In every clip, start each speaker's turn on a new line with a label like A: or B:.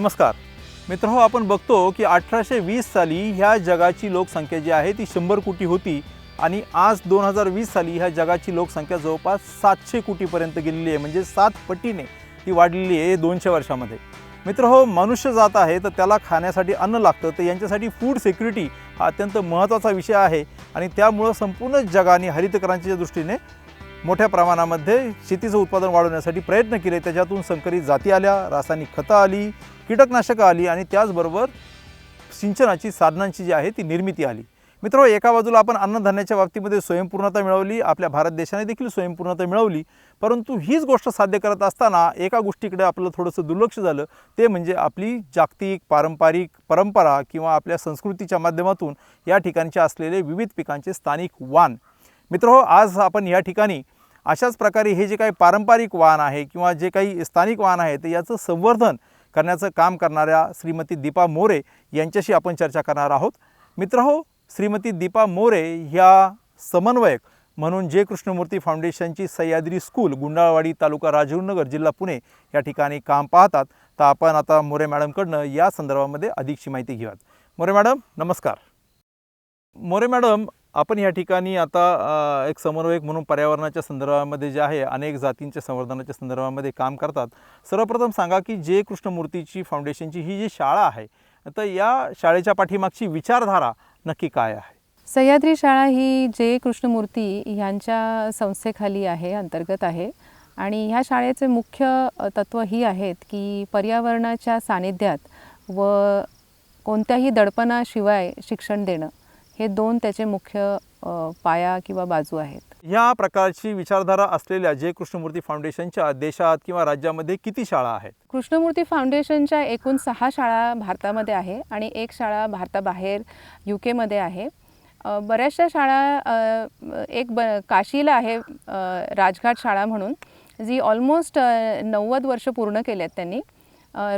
A: नमस्कार. मित्र हो आपण बघतो की अठराशे वीस साली ह्या जगाची लोकसंख्या जी आहे ती शंभर कोटी होती आणि आज दोन हजार वीस साली ह्या जगाची लोकसंख्या जवळपास सातशे कोटीपर्यंत गेलेली आहे. म्हणजे सात पटीने ती वाढलेली आहे दोनशे वर्षामध्ये. मित्र हो मनुष्य जात आहे तर त्याला खाण्यासाठी अन्न लागतं तर यांच्यासाठी फूड सिक्युरिटी हा अत्यंत महत्त्वाचा विषय आहे आणि त्यामुळं संपूर्ण जगाने हरितक्रांतीच्या दृष्टीने मोठ्या प्रमाणामध्ये शेतीचं उत्पादन वाढवण्यासाठी प्रयत्न केले. त्याच्यातून संकरित जाती आल्या रासायनिक खतं आली कीटकनाशकं आली आणि त्याचबरोबर सिंचनाची साधनांची जी आहे ती निर्मिती आली. मित्र एका बाजूला आपण अन्नधान्याच्या बाबतीमध्ये स्वयंपूर्णता मिळवली आपल्या भारत देशाने देखील स्वयंपूर्णता मिळवली परंतु हीच गोष्ट साध्य करत असताना एका गोष्टीकडे आपलं थोडंसं दुर्लक्ष झालं. ते म्हणजे आपली जागतिक पारंपरिक परंपरा किंवा आपल्या संस्कृतीच्या माध्यमातून या ठिकाणचे असलेले विविध पिकांचे स्थानिक वाण. मित्रहो आज आपण या ठिकाणी अशाच प्रकारे हे जे काही पारंपरिक वाहन आहे किंवा जे काही स्थानिक वाहन आहे तर याचं संवर्धन करण्याचं काम करणाऱ्या श्रीमती दीपा मोरे यांच्याशी आपण चर्चा करणार आहोत. मित्र हो श्रीमती दीपा मोरे ह्या समन्वयक म्हणून जे कृष्णमूर्ती फाउंडेशनची सह्याद्री स्कूल गुंडाळवाडी तालुका राजीवनगर जिल्हा पुणे या ठिकाणी काम पाहतात. तर आपण आता मोरे मॅडमकडनं या संदर्भामध्ये अधिकची माहिती घेऊयात. मोरे मॅडम नमस्कार. मोरे मॅडम आपण या ठिकाणी आता एक समन्वयक म्हणून पर्यावरणाच्या संदर्भामध्ये जे आहे अनेक जातींच्या संवर्धनाच्या संदर्भामध्ये काम करतात. सर्वप्रथम सांगा की जे कृष्णमूर्तीची फाउंडेशनची ही जी शाळा आहे तर या शाळेच्या पाठीमागची विचारधारा नक्की काय आहे?
B: सह्याद्री शाळा ही जे कृष्णमूर्ती ह्यांच्या संस्थेखाली आहे अंतर्गत आहे. आणि ह्या शाळेचे मुख्य तत्त्व ही आहेत की पर्यावरणाच्या सानिध्यात व कोणत्याही दडपणाशिवाय शिक्षण देणं. हे दोन त्याचे मुख्य पाया किंवा बाजू आहेत.
A: ह्या प्रकारची विचारधारा असलेल्या जे कृष्णमूर्ती फाउंडेशनच्या देशात किंवा राज्यामध्ये किती शाळा आहेत?
B: कृष्णमूर्ती फाउंडेशनच्या एकूण सहा शाळा भारतामध्ये आहे आणि एक शाळा भारताबाहेर यू केमध्ये आहे. बऱ्याचशा शाळा एक ब काशीला आहे राजघाट शाळा म्हणून जी ऑलमोस्ट नव्वद वर्ष पूर्ण केली आहेत त्यांनी.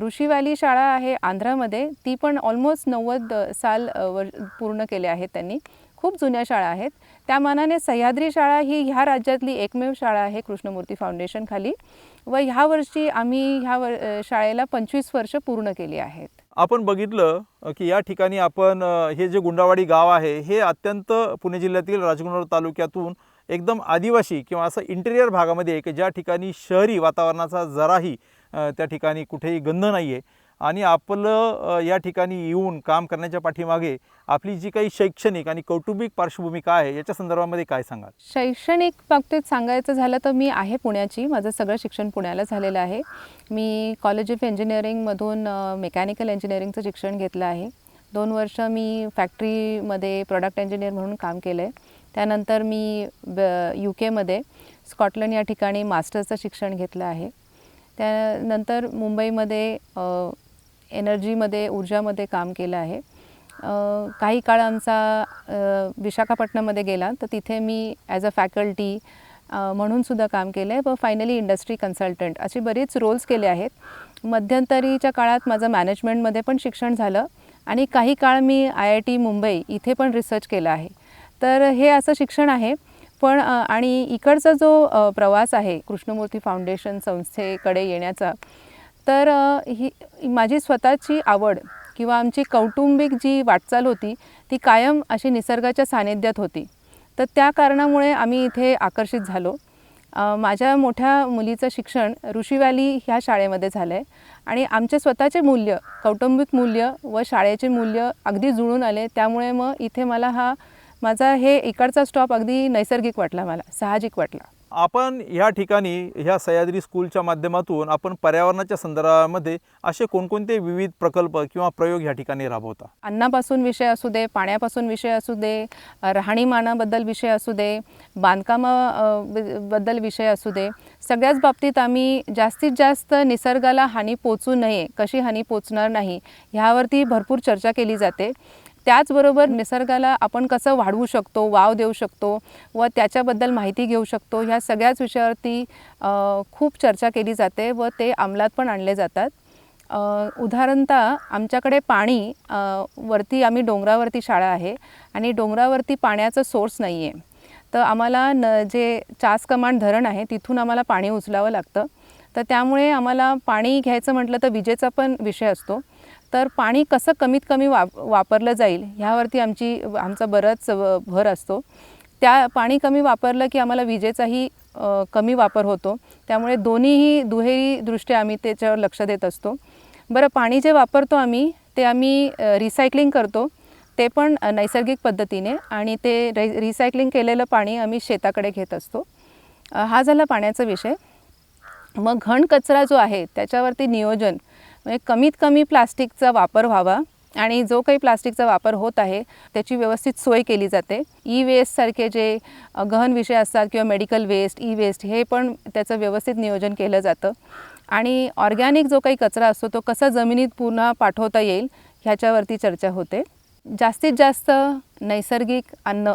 B: ऋषी व्हॅली शाळा आहे आंध्रामध्ये. ती पण ऑलमोस्ट नव्वद साल वर पूर्ण केले आहेत त्यांनी. खूप जुन्या शाळा आहेत. त्या मानाने सह्याद्री शाळा ही ह्या राज्यातली एकमेव शाळा आहे कृष्णमूर्ती फाउंडेशन खाली. व ह्या वर्षी आम्ही ह्या वर शाळेला पंचवीस वर्ष पूर्ण केली आहेत.
A: आपण बघितलं की या ठिकाणी आपण हे जे गुंडावाडी गाव आहे हे अत्यंत पुणे जिल्ह्यातील राजगुंड तालुक्यातून एकदम आदिवासी किंवा असं इंटेरियर भागामध्ये आहे की ज्या ठिकाणी शहरी वातावरणाचा जराही त्या ठिकाणी कुठेही गंध नाही आहे आणि आपलं या ठिकाणी येऊन काम करण्याच्या पाठीमागे आपली जी काही शैक्षणिक आणि कौटुंबिक पार्श्वभूमिका आहे याच्या संदर्भामध्ये काय सांगाल?
B: शैक्षणिक बाबतीत सांगायचं झालं तर मी आहे पुण्याची. माझं सगळं शिक्षण पुण्याला झालेलं आहे. मी कॉलेज ऑफ इंजिनिअरिंगमधून मेकॅनिकल इंजिनिअरिंगचं शिक्षण घेतलं आहे. दोन वर्ष मी फॅक्टरीमध्ये प्रॉडक्ट इंजिनियर म्हणून काम केलं आहे त्यानंतर मी ब यू केमध्ये स्कॉटलंड या ठिकाणी मास्टर्सचं शिक्षण घेतलं आहे. त्यानंतर मुंबईमध्ये एनर्जीमध्ये ऊर्जामध्ये काम केलं आहे. काही काळ आमचा अ, विशाखापट्टणममध्ये गेला तर तिथे मी ॲज अ फॅकल्टी म्हणूनसुद्धा काम केलं आहे. व फायनली इंडस्ट्री कन्सल्टंट असे बरेच रोल्स केले आहेत. मध्यंतरीच्या काळात माझं मॅनेजमेंटमध्ये पण शिक्षण झालं आणि काही काळ मी आय आय टी मुंबई इथे पण रिसर्च केलं आहे. तर हे असं शिक्षण आहे. पण आणि इकडचा जो प्रवास आहे कृष्णमूर्ती फाउंडेशन संस्थेकडे येण्याचा तर ही माझी स्वतःची आवड किंवा आमची कौटुंबिक जी वाटचाल होती ती कायम अशी निसर्गाच्या सानिध्यात होती. तर त्या कारणामुळे आम्ही इथे आकर्षित झालो. माझ्या मोठ्या मुलीचं शिक्षण ऋषी व्हॅली ह्या शाळेमध्ये झालं आहे आणि आमचे स्वतःचे मूल्य कौटुंबिक मूल्य व शाळेचे मूल्य अगदी जुळून आले. त्यामुळे मग इथे मला हा माझा हे इकडचा स्टॉप अगदी नैसर्गिक वाटला मला साहजिक वाटला.
A: आपण ह्या ठिकाणी ह्या सह्याद्री स्कूलच्या माध्यमातून आपण पर्यावरणाच्या संदर्भामध्ये असे कोणकोणते विविध प्रकल्प किंवा प्रयोग ह्या ठिकाणी राबवता?
B: अन्नापासून विषय असू दे पाण्यापासून विषय असू दे राहणीमानाबद्दल विषय असू दे बांधकामा अ, ब- बद्दल विषय असू दे सगळ्याच बाबतीत आम्ही जास्तीत जास्त निसर्गाला हानी पोचू नये कशी हानी पोचणार नाही ह्यावरती भरपूर चर्चा केली जाते. त्याचबरोबर निसर्गाला आपण कसं वाढवू शकतो वाव देऊ शकतो व त्याच्याबद्दल माहिती घेऊ शकतो ह्या सगळ्याच विषयावरती खूप चर्चा केली जाते व ते अंमलात पण आणले जातात. उदाहरणतः आमच्याकडे पाणी वरती आम्ही डोंगरावरती शाळा आहे आणि डोंगरावरती पाण्याचं सोर्स नाही आहे तर आम्हाला न जे चास कमांड धरण आहे तिथून आम्हाला पाणी उचलावं लागतं. तर त्यामुळे आम्हाला पाणी घ्यायचं म्हटलं तर विजेचा पण विषय असतो. तर पाणी कसं कमीत कमी वाप वापरलं जाईल ह्यावरती आमची आमचा बराच व- भर असतो. त्या पाणी कमी वापरलं की आम्हाला विजेचाही कमी वापर होतो. त्यामुळे दोन्हीही दुहेरी दृष्ट्या आम्ही त्याच्यावर लक्ष देत असतो. बरं पाणी जे वापरतो आम्ही ते आम्ही रिसायकलिंग करतो. ते पण नैसर्गिक पद्धतीने आणि ते रि रिसायकलिंग केलेलं पाणी आम्ही शेताकडे घेत असतो. हा झाला पाण्याचा विषय. मग घन कचरा जो आहे त्याच्यावरती नियोजन म्हणजे कमीत कमी प्लास्टिकचा वापर व्हावा आणि जो काही प्लास्टिकचा वापर होत आहे त्याची व्यवस्थित सोय केली जाते. ई वेस्टसारखे जे गहन विषय असतात किंवा मेडिकल वेस्ट ई वेस्ट हे पण त्याचं व्यवस्थित नियोजन केलं जातं. आणि ऑर्गॅनिक जो काही कचरा असतो तो कसा जमिनीत पुन्हा पाठवता येईल ह्याच्यावरती चर्चा होते. जास्तीत जास्त नैसर्गिक अन्न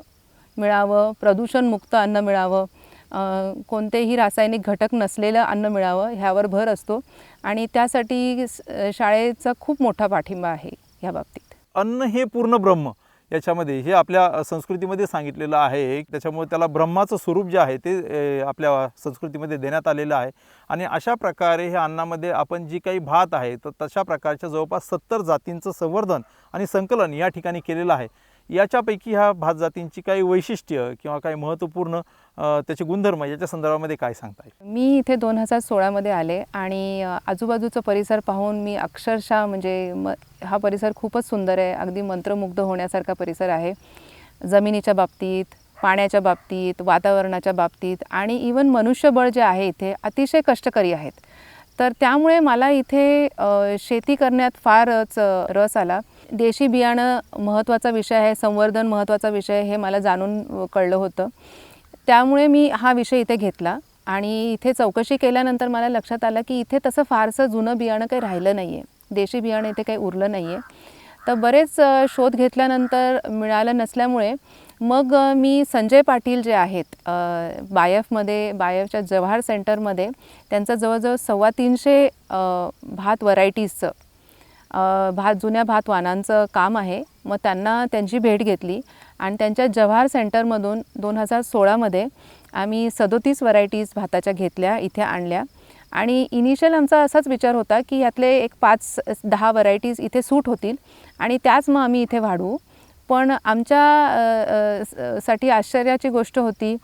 B: मिळावं प्रदूषणमुक्त अन्न मिळावं कोणतेही रासायनिक घटक नसलेलं अन्न मिळावं ह्यावर भर असतो. आणि त्यासाठी शाळेचा खूप मोठा पाठिंबा आहे ह्या बाबतीत.
A: अन्न हे पूर्ण ब्रह्म. याच्यामध्ये हे आपल्या संस्कृतीमध्ये सांगितलेलं आहे. त्याच्यामुळे त्याला ब्रह्माचं स्वरूप जे आहे ते आपल्या संस्कृतीमध्ये देण्यात आलेलं आहे. आणि अशा प्रकारे ह्या अन्नामध्ये आपण जी काही भात आहे तर तशा प्रकारच्या जवळपास सत्तर जातींचं संवर्धन आणि संकलन या ठिकाणी केलेलं आहे. याच्यापैकी ह्या भात जातींची काही वैशिष्ट्य किंवा काही महत्त्वपूर्ण त्याचे गुणधर्म याच्या संदर्भामध्ये काय सांगता येईल?
B: मी इथे दोन हजार सोळामध्ये आले आणि आजूबाजूचा परिसर पाहून मी अक्षरशः म्हणजे म हा परिसर खूपच सुंदर आहे. अगदी मंत्रमुग्ध होण्यासारखा परिसर आहे. जमिनीच्या बाबतीत पाण्याच्या बाबतीत वातावरणाच्या बाबतीत आणि इवन मनुष्यबळ जे आहे इथे अतिशय कष्टकरी आहेत. तर त्यामुळे मला इथे शेती करण्यात फारच रस आला. देशी बियाणं महत्त्वाचा विषय आहे संवर्धन महत्त्वाचा विषय हे मला जाणून कळलं होतं. त्यामुळे मी हा विषय इथे घेतला आणि इथे चौकशी केल्यानंतर मला लक्षात आलं की इथे तसं फारसं जुनं बियाणं काही राहिलं नाही आहे देशी बियाणं इथे काही उरलं नाही आहे तर बरेच शोध घेतल्यानंतर मिळालं नसल्यामुळे मग मी संजय पाटील जे आहेत बायफमध्ये बायफच्या जव्हार सेंटरमध्ये त्यांचं जवळजवळ सव्वा तीनशे भात व्हरायटीजचं भात जुन्या भात वाहनांचं काम आहे. मग त्यांना त्यांची भेट घेतली आणि त्यांच्या जव्हार सेंटरमधून दोन हजार सोळामध्ये आम्ही सदोतीस व्हरायटीज भाताच्या घेतल्या इथे आणल्या. आणि इनिशियल आमचा असाच विचार होता की यातले एक पाच दहा व्हरायटीज इथे सूट होतील आणि त्याच मग आम्ही इथे वाढवू. पण आमच्या स- साठी आश्चर्याची गोष्ट होती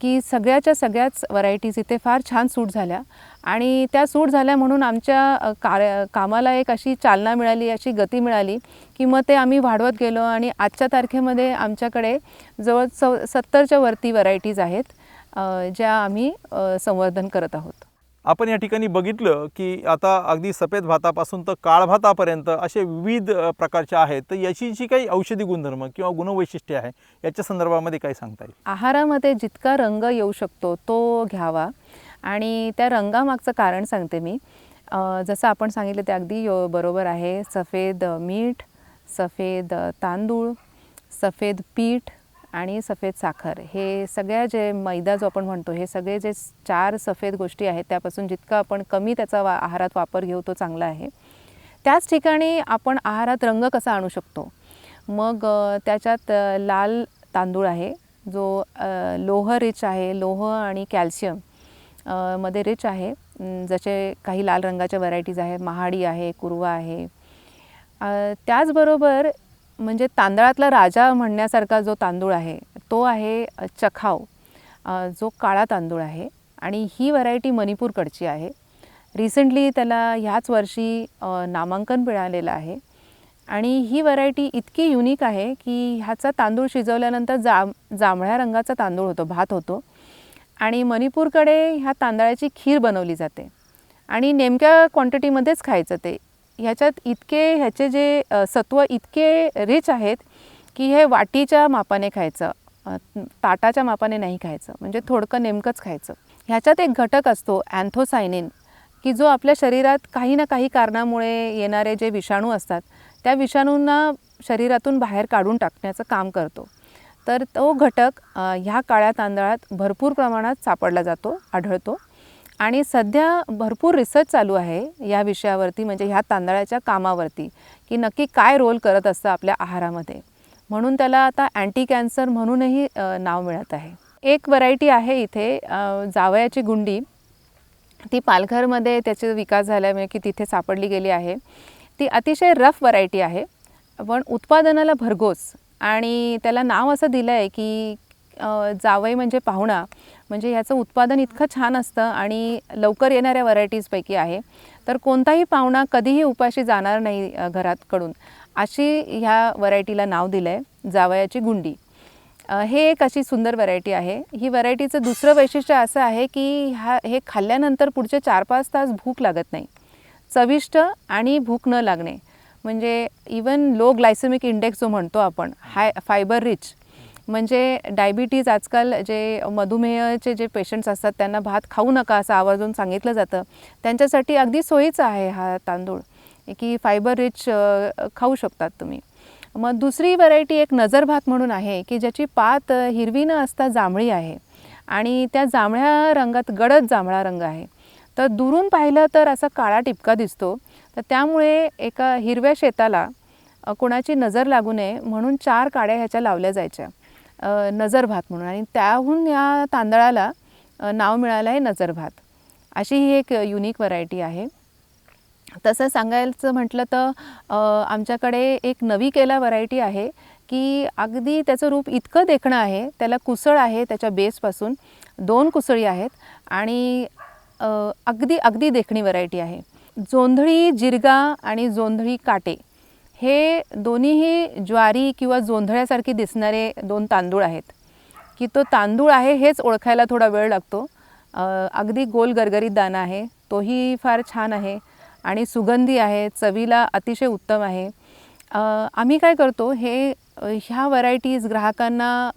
B: की सगळ्याच्या सगळ्याच व्हरायटीज इथे फार छान सूट झाल्या. आणि त्या सूट झाल्या म्हणून आमच्या कार्य कामाला एक अशी चालना मिळाली अशी गती मिळाली की मग ते आम्ही वाढवत गेलो आणि आजच्या तारखेमध्ये आमच्याकडे जवळ चौ सत्तरच्या वरती व्हरायटीज आहेत ज्या आम्ही संवर्धन करत आहोत.
A: आपण या ठिकाणी बघितलं की आता अगदी सफेद भातापासून तर काळ भातापर्यंत असे विविध प्रकारचे आहेत. तर याची जी काही औषधी गुणधर्म किंवा गुणवैशिष्ट्ये आहे याच्या संदर्भामध्ये काय सांगता येईल?
B: आहारामध्ये जितका रंग येऊ शकतो तो घ्यावा. आणि त्या रंगामागचं कारण सांगते मी. जसं आपण सांगितलं ते अगदी यो बरोबर आहे. सफेद मीठ सफेद तांदूळ सफेद पीठ आणि सफेद साखर. हे सगळ्या जे मैदा जो आपण म्हणतो हे सगळे जे चार सफेद गोष्टी आहेत त्यापासून जितका आपण कमी त्याचा वा आहारात वापर घेऊ तो चांगला आहे. त्याच ठिकाणी आपण आहारात रंग कसा आणू शकतो? मग त्याच्यात लाल तांदूळ आहे जो लोह रिच आहे लोह आणि कॅल्शियम. मध्ये रिच आहे. जसे काही लाल रंगाच्या व्हरायटीज आहे महाडी आहे कुरवा आहे. त्याचबरोबर म्हणजे तांदळातला राजा म्हणण्यासारखा जो तांदूळ आहे तो आहे चखाव. जो काळा तांदूळ आहे. आणि ही व्हरायटी मणिपूरकडची आहे. रिसेंटली त्याला ह्याच वर्षी नामांकन मिळालेलं आहे. आणि ही व्हरायटी इतकी युनिक आहे की ह्याचा तांदूळ शिजवल्यानंतर जा जांभळ्या रंगाचा तांदूळ होतो भात होतो. आणि मणिपूरकडे ह्या तांदळाची खीर बनवली जाते. आणि नेमक्या क्वांटिटीमध्येच खायचं ते. ह्याच्यात इतके ह्याचे जे सत्व इतके रिच आहेत की हे वाटीच्या मापाने खायचं ताटाच्या मापाने नाही खायचं. म्हणजे थोडकं नेमकंच खायचं. ह्याच्यात एक घटक असतो अँथोसायनिन की जो आपल्या शरीरात काही ना काही कारणामुळे येणारे जे विषाणू असतात त्या विषाणूंना शरीरातून बाहेर काढून टाकण्याचं काम करतो. तर तो घटक ह्या काळ्या तांदळात भरपूर प्रमाणात सापडला जातो आढळतो. आणि सध्या भरपूर रिसर्च चालू आहे या विषयावरती म्हणजे ह्या तांदळाच्या कामावरती की नक्की काय रोल करत असतं आपल्या आहारामध्ये. म्हणून त्याला आता अँटी कॅन्सर म्हणूनही नाव मिळत आहे. एक व्हरायटी आहे इथे जावयाची गुंडी. ती पालघरमध्ये त्याचा विकास झाल्यामुळे की तिथे सापडली गेली आहे. ती अतिशय रफ व्हरायटी आहे. पण उत्पादनाला भरघोस. आणि त्याला नाव असं दिलं आहे की जावई म्हणजे पाहुणा. म्हणजे ह्याचं उत्पादन इतकं छान असतं आणि लवकर येणाऱ्या व्हरायटीजपैकी आहे. तर कोणताही पाहुणा कधीही उपाशी जाणार नाही घरातकडून. अशी ह्या व्हरायटीला नाव दिलं आहे जावयाची गुंडी. हे एक अशी सुंदर व्हरायटी आहे. ही व्हरायटीचं दुसरं वैशिष्ट्य असं आहे की ह्या हे खाल्ल्यानंतर पुढचे चार पाच तास भूक लागत नाही. चविष्ट आणि भूक न लागणे. म्हणजे इवन लो ग्लायसेमिक इंडेक्स जो म्हणतो आपण हाय फायबर रिच म्हणजे डायबिटीज आजकाल जे मधुमेहचे जे पेशंट्स असतात त्यांना भात खाऊ नका असं आवर्जून सांगितलं जातं. त्यांच्यासाठी अगदी सोयीचा आहे हा तांदूळ की फायबर रिच खाऊ शकतात तुम्ही. मग दुसरी व्हरायटी एक नजर भात म्हणून आहे की ज्याची पात हिरवी न असता जांभळी आहे आणि त्या जांभळ्या रंगात गडद जांभळा रंग आहे. तर दुरून पाहिलं तर असा काळा टिपका दिसतो तर त्यामुळे एका हिरव्या शेताला कोणाची नजर लागू नये म्हणून चार काड्या ह्याच्या लावल्या जायच्या. नजर भात म्हणून. आणि त्याहून या तांदळाला नाव मिळालं आहे नजर भात. अशी ही एक युनिक व्हरायटी आहे. तसं सांगायचं म्हटलं तर आमच्याकडे एक नवी केला व्हरायटी आहे की अगदी त्याचं रूप इतकं देखणं आहे त्याला कुसळ आहे त्याच्या बेसपासून. दोन कुसळी आहेत आणि अगदी अगदी देखणी व्हरायटी आहे. जोंधळी जिरगा आणि जोंधळी काटे हे दोन्हीही ज्वारी किंवा जोंधळ्यासारखे दिसणारे दोन तांदूळ आहेत. की तो तांदूळ आहे हेच ओळखायला थोडा वेळ लागतो. अगदी गोल गरगरीत दाणा आहे तोही फार छान आहे आणि सुगंधी आहे चवीला अतिशय उत्तम आहे. आम्ही काय करतो हे ह्या व्हरायटीज ग्राहकांना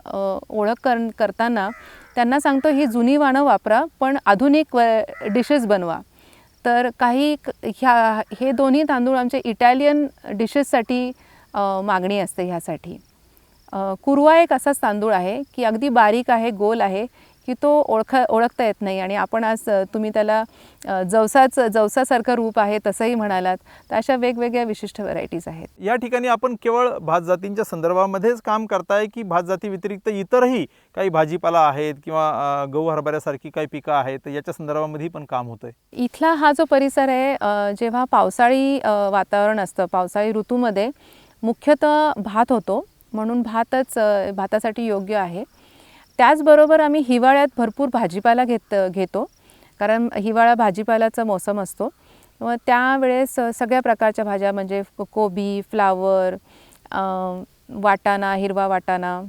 B: ओळख कर करताना त्यांना सांगतो ही जुनी वाणं वापरा पण आधुनिक व डिशेस बनवा. तर काही ह्या हे दोन्ही तांदूळ आमचे इटालियन डिशेससाठी मागणी असते ह्यासाठी. कुरवा एक असाच तांदूळ आहे की अगदी बारीक आहे गोल आहे. की तो ओळख ओळखता येत नाही आणि आपण आज तुम्ही त्याला जवसाच जवसासारखं रूप आहे तसंही म्हणालात तर अशा वेगवेगळ्या विशिष्ट व्हरायटीज आहेत.
A: या ठिकाणी आपण केवळ भात जातींच्या संदर्भामध्येच काम करताय की भात जाती व्यतिरिक्त इतरही काही भाजीपाला आहेत किंवा गहू हरभऱ्यासारखी काही पिकं आहेत याच्या संदर्भामध्ये पण काम होतंय.
B: इथला हा जो परिसर आहे जेव्हा पावसाळी वातावरण असतं पावसाळी ऋतूमध्ये मुख्यतः भात होतो म्हणून भातच भातासाठी योग्य आहे. त्याचबरोबर आम्ही हिवाळ्यात भरपूर भाजीपाला घेत घेतो. कारण हिवाळा भाजीपाल्याचा मोसम असतो. व त्यावेळेस सगळ्या प्रकारच्या भाज्या म्हणजे कोबी फ्लावर वाटाणा हिरवा वाटाणा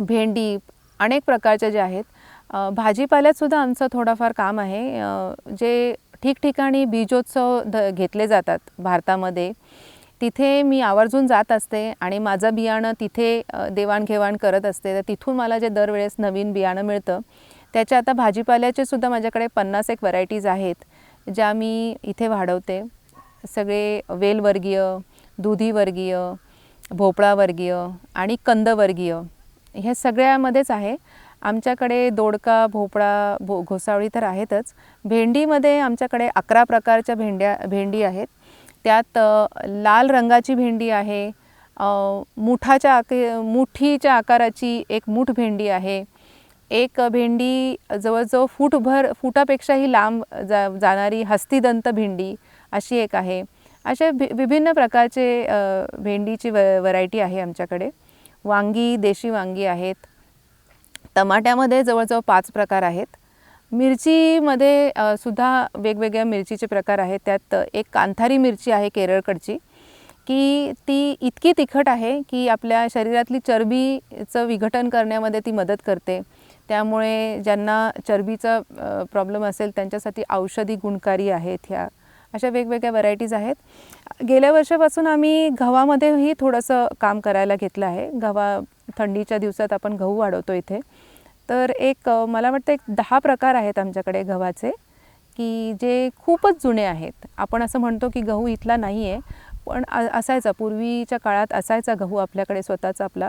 B: भेंडी अनेक प्रकारच्या ज्या आहेत भाजीपाल्यातसुद्धा आमचं थोडंफार काम आहे. जे ठिकठिकाणी बीजोत्सव ध घेतले जातात भारतामध्ये. तिथे मी आवर्जून जात असते आणि माझं बियाणं तिथे देवाणघेवाण करत असते. तर तिथून मला जे दरवेळेस नवीन बियाणं मिळतं त्याच्या आता भाजीपाल्याचे सुद्धा माझ्याकडे पन्नास एक व्हरायटीज आहेत ज्या मी इथे वाढवते. सगळे वेलवर्गीय दुधीवर्गीय भोपळावर्गीय आणि कंदवर्गीय ह्या सगळ्यामध्येच आहे. आमच्याकडे दोडका भोपळा भो घोसावळी तर आहेतच. भेंडीमध्ये आमच्याकडे अकरा प्रकारच्या भेंड्या भेंडी आहेत. त्यात लाल रंगाची भेंडी आहे मुठाच्या आके मुठीच्या आकाराची एक मूठ भेंडी आहे. एक भेंडी जवळजवळ फूटभर फुटापेक्षाही लांब जा जाणारी हस्तिदंत भेंडी अशी एक आहे. अशा भि विभिन्न प्रकारचे भेंडीची व व्हरायटी आहे आमच्याकडे. वांगी देशी वांगी आहेत. टमाट्यामध्ये जवळजवळ पाच प्रकार आहेत. मिरचीमध्ये सुद्धा वेगवेगळ्या मिरचीचे प्रकार आहेत. त्यात एक कांथारी मिरची आहे केरळकडची की ती इतकी तिखट आहे की आपल्या शरीरातली चरबीचं विघटन करण्यामध्ये ती मदत करते. त्यामुळे ज्यांना चरबीचा प्रॉब्लेम असेल त्यांच्यासाठी औषधी गुणकारी आहेत ह्या. अशा वेगवेगळ्या व्हरायटीज आहेत. गेल्या वर्षापासून आम्ही गव्हामध्येही थोडंसं काम करायला घेतलं आहे. गव्हा थंडीच्या दिवसात आपण गहू वाढवतो इथे. तर एक मला वाटतं एक दहा प्रकार आहेत आमच्याकडे गव्हाचे की जे खूपच जुने आहेत. आपण असं म्हणतो की गहू इथला नाही आहे पण असायचा. पूर्वीच्या काळात असायचा गहू आपल्याकडे स्वतःचा आपला.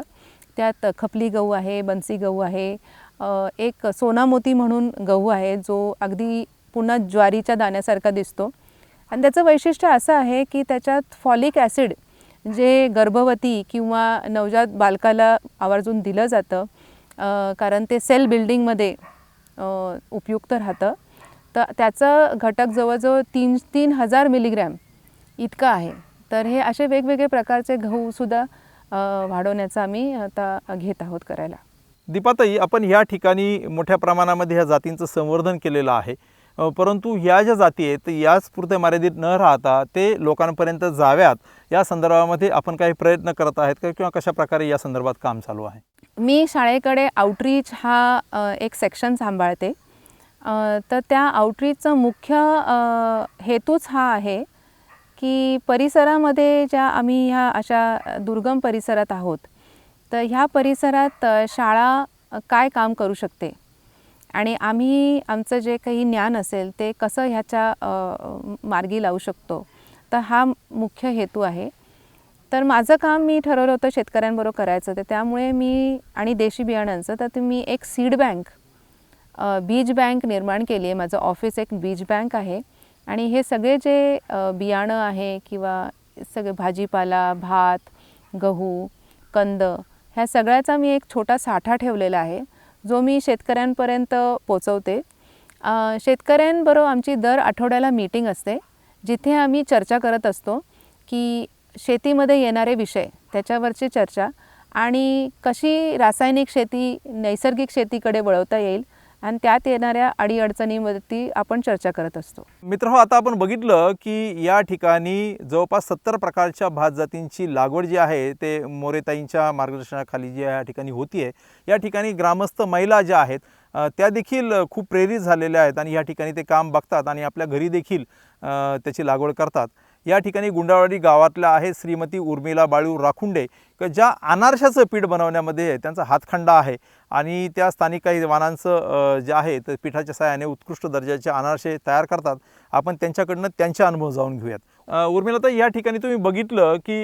B: त्यात खपली गहू आहे बन्सी गहू आहे एक सोनामोती म्हणून गहू आहे जो अगदी पुन्हा ज्वारीच्या दाण्यासारखा दिसतो. आणि त्याचं वैशिष्ट्य असं आहे की त्याच्यात फॉलिक ॲसिड जे गर्भवती किंवा नवजात बालकाला आवर्जून दिलं जातं कारण ते सेल बिल्डिंगमध्ये उपयुक्त राहतं. तर त्याचं घटक जवळजवळ तीन तीन हजार मिलीग्रॅम इतकं आहे. तर हे असे वेगवेगळे प्रकारचे गहूसुद्धा वाढवण्याचा वाढवण्याचं आम्ही आता घेत आहोत करायला.
A: दीपाताई आपण ह्या ठिकाणी मोठ्या प्रमाणामध्ये ह्या जातींचं संवर्धन केलेलं आहे. परंतु ह्या ज्या जाती आहेत याच पुरते मर्यादित न राहता ते लोकांपर्यंत जाव्यात. या संदर्भामध्ये आपण काही प्रयत्न करत आहेत का किंवा कशा प्रकारे या संदर्भात काम चालू आहे?
B: मी शाळेकडे आउटरीच हा एक सेक्शन सांभाळते. तर त्या आउटरीचचं मुख्य हेतूच हा आहे की परिसरामध्ये ज्या आम्ही ह्या अशा दुर्गम परिसरात आहोत तर ह्या परिसरात शाळा काय काम करू शकते? आणि आम्ही आमचं जे काही ज्ञान असेल ते कसं ह्याच्या मार्गी लावू शकतो? तर हा मुख्य हेतू आहे. तर माझं काम मी ठरवलं होतं शेतकऱ्यांबरोबर करायचं तर त्यामुळे मी आणि देशी बियाणांचं तर ते मी एक सीड बँक बीज बँक निर्माण केली आहे. माझं ऑफिस एक बीज बँक आहे. आणि हे सगळे जे बियाणं आहे किंवा सगळे भाजीपाला भात गहू कंद ह्या सगळ्याचा मी एक छोटा साठा ठेवलेला आहे जो मी शेतकऱ्यांपर्यंत पोचवते. शेतकऱ्यांबरोबर आमची दर आठवड्याला मीटिंग असते जिथे आम्ही चर्चा करत असतो की शेतीमध्ये येणारे विषय त्याच्यावरची चर्चा आणि कशी रासायनिक शेती नैसर्गिक शेतीकडे वळवता येईल आणि त्यात येणाऱ्या अडीअडचणीवरती आपण चर्चा करत असतो.
A: मित्र हो, आता आपण बघितलं की या ठिकाणी जवळपास सत्तर प्रकारच्या भात जातींची लागवड जी आहे ते मोरेताईंच्या मार्गदर्शनाखाली जी या ठिकाणी होती आहे या ठिकाणी ग्रामस्थ महिला ज्या आहेत त्या देखील खूप प्रेरित झालेल्या आहेत आणि या ठिकाणी ते काम बघतात आणि आपल्या घरी देखील त्याची लागवड करतात. या ठिकाणी गुंडावाडी गावातल्या आहेत श्रीमती उर्मिला बाळू राखुंडे ज्या अनारशाचं पीठ बनवण्यामध्ये त्यांचा हातखंडा आहे. आणि त्या स्थानिक काही वाणांचं जे आहे तर पिठाच्या सहाय्याने उत्कृष्ट दर्जाचे अनारसे तयार करतात. आपण त्यांच्याकडनं त्यांचे अनुभव जाऊन घेऊयात. उर्मिला तर या ठिकाणी तुम्ही बघितलं की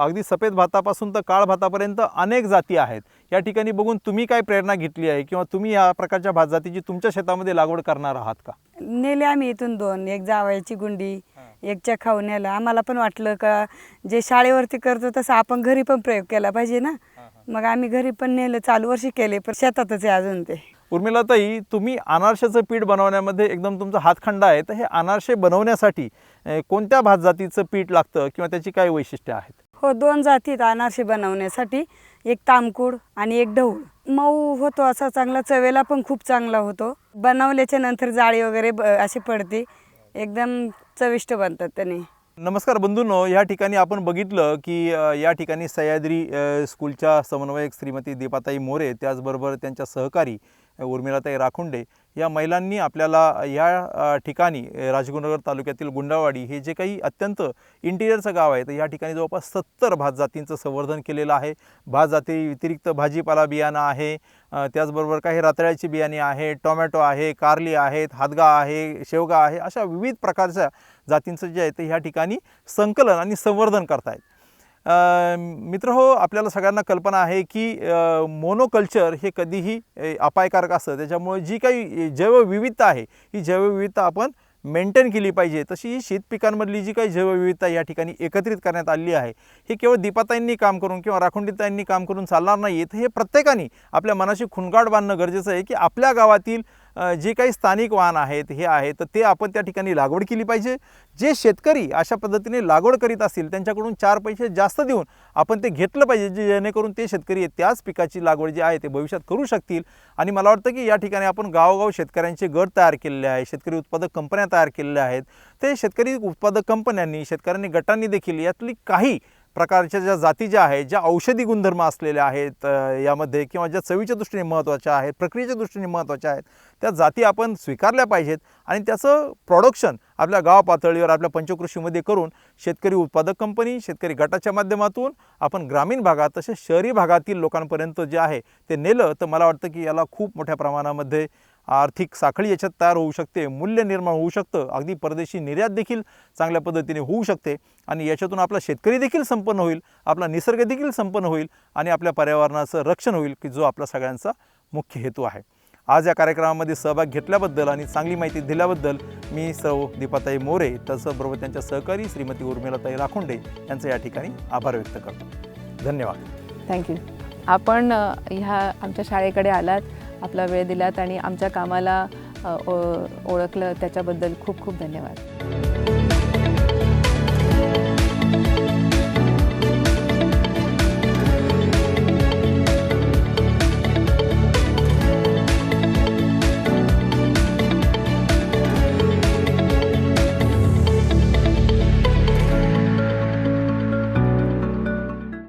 A: अगदी सफेद भातापासून तर काळ भातापर्यंत अनेक जाती आहेत. या ठिकाणी बघून तुम्ही काय प्रेरणा घेतली आहे किंवा तुम्ही या प्रकारच्या भात जातीची तुमच्या शेतामध्ये लागवड करणार आहात का?
C: नेले आम्ही इथून दोन एक जावयाची गुंडी एक चखाऊ नेलं आम्हाला पण वाटलं का जे शाळेवरती करतो तसं आपण घरी पण प्रयोग केला पाहिजे ना. मग आम्ही घरी पण नेलं चालू वर्षी केले पण शेतातच आहे अजून ते.
A: उर्मिलाताई तुम्ही अनारशाचं पीठ बनवण्यामध्ये एकदम तुमचा हातखंडा आहे. तर हे अनारसे बनवण्यासाठी कोणत्या भात जातीचं पीठ लागतं किंवा त्याची काय वैशिष्ट्ये आहेत?
C: हो दोन जातीत अनारसे बनवण्यासाठी. एक तामकुड आणि एक ढवळ. मऊ होतो असा चांगला चवेला पण खूप चांगला होतो. बनवल्याच्या नंतर जाळी वगैरे अशी पडते. एकदम चविष्ट बनतात त्याने.
A: नमस्कार बंधूंनो या ठिकाणी आपण बघितलं की अ, या ठिकाणी सह्याद्री अ, स्कूलच्या समन्वयक श्रीमती दीपाताई मोरे त्याचबरोबर त्यांच्या सहकारी उर्मिलाताई राखुंडे या महिलांनी आपल्याला या ठिकाणी अ, राजगुरुनगर तालुक्यातील गुंडावाडी हे जे काही अत्यंत इंटिरियरचं गाव आहे तर या ठिकाणी जवळपास सत्तर भात जातींचं संवर्धन केलेलं आहे. भात जाती व्यतिरिक्त भाजीपाला बियाणं आहे त्याचबरोबर काही रताळ्याची बियाणे आहे टोमॅटो आहे कारली आहेत हादगा आहे शेवगा आहे अशा विविध प्रकारच्या जातींचं जे आहे ते ह्या ठिकाणी संकलन आणि संवर्धन करतायत. मित्र हो आपल्याला सगळ्यांना कल्पना आहे की मोनोकल्चर हे कधीही अपायकारक असतं. त्याच्यामुळे जी काही जैवविविधता आहे ही जैवविविधता आपण मेंटेन केली पाहिजे. तशी ही शेतपिकांमधली जी काही जैवविविधता या ठिकाणी एकत्रित करण्यात आली आहे हे केवळ दीपाताईंनी काम करून किंवा राखुंडीताईंनी काम करून चालणार नाही तर हे प्रत्येकाने आपल्या मनाशी खुणगाड बांधणं गरजेचं आहे की आपल्या गावातील जे काही स्थानिक वाहन आहेत हे आहे तर ते आपण त्या ठिकाणी लागवड केली पाहिजे. जे शेतकरी अशा पद्धतीने लागवड करीत असतील त्यांच्याकडून चार पैसे जास्त देऊन आपण ते घेतलं पाहिजे जे जेणेकरून ते शेतकरी आहेत त्याच पिकाची लागवड जी आहे ते भविष्यात करू शकतील. आणि मला वाटतं की या ठिकाणी आपण गावोगाव शेतकऱ्यांचे गट तयार केलेले आहे शेतकरी उत्पादक कंपन्या तयार केलेल्या आहेत. ते शेतकरी उत्पादक कंपन्यांनी शेतकऱ्यांनी गटांनी देखील यातली काही प्रकारच्या ज्या जाती ज्या आहेत ज्या औषधी गुणधर्म असलेल्या आहेत यामध्ये किंवा ज्या चवीच्या दृष्टीने महत्त्वाच्या आहेत प्रक्रियेच्या दृष्टीने महत्त्वाच्या आहेत त्या जाती आपण स्वीकारल्या पाहिजेत आणि त्याचं प्रोडक्शन आपल्या गाव पातळीवर आपल्या पंचकृषीमध्ये करून शेतकरी उत्पादक कंपनी शेतकरी गटाच्या माध्यमातून आपण ग्रामीण भागात तसेच शहरी भागातील लोकांपर्यंत जे आहे ते नेलं तर मला वाटतं की याला खूप मोठ्या प्रमाणामध्ये आर्थिक साखळी याच्यात तयार होऊ शकते मूल्य निर्माण होऊ शकतं अगदी परदेशी निर्यात देखील चांगल्या पद्धतीने होऊ शकते आणि याच्यातून आपला शेतकरी देखील संपन्न होईल आपला निसर्ग देखील संपन्न होईल आणि आपल्या पर्यावरणाचं रक्षण होईल की जो आपला सगळ्यांचा मुख्य हेतू आहे. आज या कार्यक्रमामध्ये सहभाग घेतल्याबद्दल आणि चांगली माहिती दिल्याबद्दल मी सर्व दीपाताई मोरे तसंबरोबर त्यांच्या सहकारी श्रीमती उर्मिलाताई राखोंडे यांचं या ठिकाणी आभार व्यक्त करतो. धन्यवाद.
B: थँक्यू आपण ह्या आमच्या शाळेकडे आलात. आपला वेळ दिलात आणि आमच्या कामाला ओ- ओळखलं. त्याच्याबद्दल खूप खूप धन्यवाद.